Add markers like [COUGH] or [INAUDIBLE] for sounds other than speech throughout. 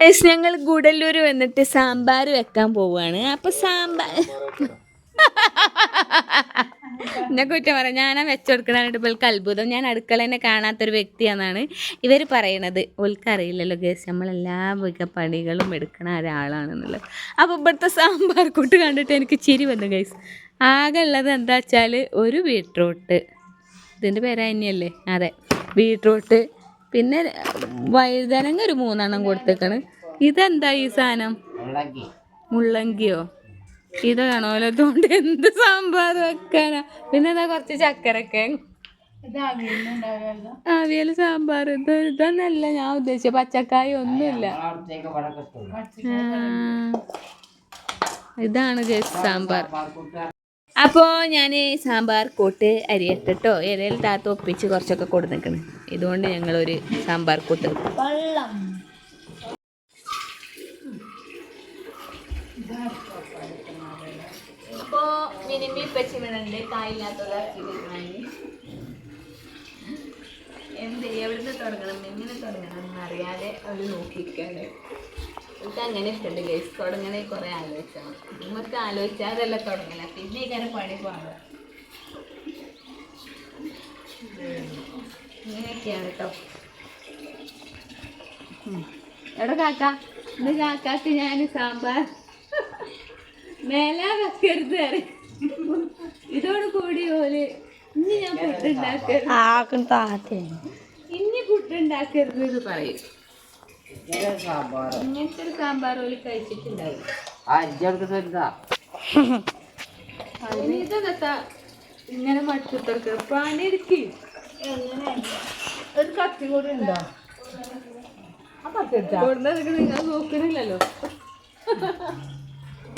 Guys ഞങ്ങൾ ഗുഡല്ലൂർ വന്നിട്ട് സാമ്പാർ വെക്കാൻ പോവുകയാണ് അപ്പൊ സാമ്പാർ എന്നെ കുറ്റം പറയാം. ഞാനാ വെച്ചുകൊടുക്കണായിട്ട് ഇവൾക്ക് അത്ഭുതം. ഞാൻ അടുക്കളേനെ കാണാത്തൊരു വ്യക്തിയാണെന്നാണ് ഇവർ പറയണത്. ഓൾക്കറിയില്ലല്ലോ ഗേസ് നമ്മളെല്ലാ വിക പണികളും എടുക്കണ ഒരാളാണെന്നുള്ളത്. അപ്പോൾ ഇവിടുത്തെ സാമ്പാർ കൂട്ട് കണ്ടിട്ട് എനിക്ക് ചിരി വന്നു ഗൈസ് ആകെ ഉള്ളത് എന്താ വെച്ചാൽ ഒരു ബീട്രൂട്ട്. ഇതിന്റെ പേര് തന്നെയല്ലേ അതെ. ബീട്രൂട്ട് പിന്നെ വഴുതനങ്ങ ഒരു മൂന്നെണ്ണം കൊടുത്തേക്കാണ്. ഇതെന്താ ഈ സാധനം? മുള്ളങ്കിയോ? ഇത് കാണോലോ അതുകൊണ്ട് എന്ത് സാമ്പാർ വെക്കാനാ? പിന്നെ എന്താ കുറച്ച് ചക്കരക്കെ? അവിയൽ സാമ്പാർ. ഇത് ഇതൊന്നല്ല ഞാൻ ഉദ്ദേശിച്ച പച്ചക്കായ ഒന്നുമില്ല. ഇതാണ് ജസ്റ്റ് സാമ്പാർ. അപ്പോൾ ഞാൻ സാമ്പാർ കൂട്ട് അരിയട്ടോ ഇലയിൽ താത്ത ഒപ്പിച്ച് കുറച്ചൊക്കെ കൊടുത്തേക്കണ് ഇതുകൊണ്ട് ഞങ്ങളൊരു സാമ്പാർ കൂട്ട് വെള്ളം. മിനിമി കായില്ലാത്തത് എന്ത് എവിടുന്ന് തുടങ്ങണം? എങ്ങനെ തുടങ്ങണം എന്നറിയാതെ അവർ നോക്കിയിരിക്കാണ്. എനിക്ക് അങ്ങനെ ഇഷ്ടമുണ്ട്. ഗേസ് തുടങ്ങണേ കുറേ ആലോചിച്ചാണ്. നമുക്ക് ആലോചിച്ചാതല്ല തുടങ്ങില്ല പിന്നെ ഇങ്ങനെ പണി പാടുക ഇങ്ങനെയൊക്കെയാണ് കേട്ടോ എവിടെ കാക്ക ഇന്ന് കാക്കാക്ക് ഞാൻ സാമ്പാർ. മേലെ വെക്കരുത്. ഇതോട് കൂടി പോലെ ഇനി ഞാൻ താത്തയാണ് ഇനി ഫുഡ് ഉണ്ടാക്കരുത് എന്ന് പറയും. ഇങ്ങനത്തെ ഒരു സാമ്പാർ ഓൽ കഴിച്ചിട്ടുണ്ടാവും. ഇങ്ങനെ പണിയെടുക്കി ഒരു കത്തി കൂടി ഉണ്ടോ? നിങ്ങൾ നോക്കണില്ലല്ലോ.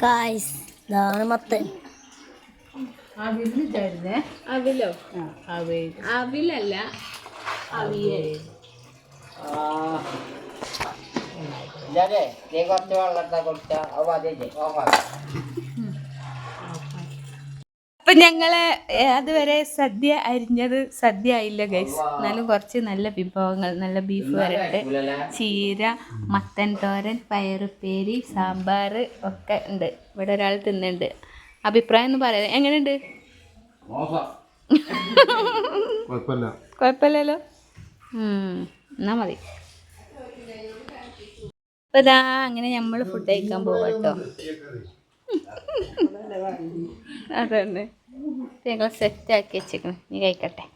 കായ്സ് ഇതാണ് മത്തൻ. അവിലിട്ടായിരുന്നേ അവിലോ? അവിലല്ല അവിയൽ. അപ്പൊ ഞങ്ങൾ അതുവരെ സദ്യ അരിഞ്ഞത് സദ്യ ആയില്ല ഗൈസ് എന്നാലും കുറച്ച് നല്ല വിഭവങ്ങൾ നല്ല ബീഫ് വരട്ട്. ചീര മത്തൻ തോരൻ പയറുപ്പേരി സാമ്പാർ ഒക്കെ ഉണ്ട്. ഇവിടെ ഒരാൾ തിന്നുണ്ട് അഭിപ്രായം ഒന്ന് പറയാം എങ്ങനെയുണ്ട്? [LAUGHS] കുഴപ്പമില്ല. കുഴപ്പമില്ലല്ലോ? ഉം, എന്നാ മതി. അപ്പൊ ഇതാ അങ്ങനെ നമ്മൾ ഫുഡ് കഴിക്കാൻ പോവാട്ടോ. അതന്നെ. ഞങ്ങൾ സെറ്റ് ആക്കി വെച്ചേക്കണം. നീ കഴിക്കട്ടെ.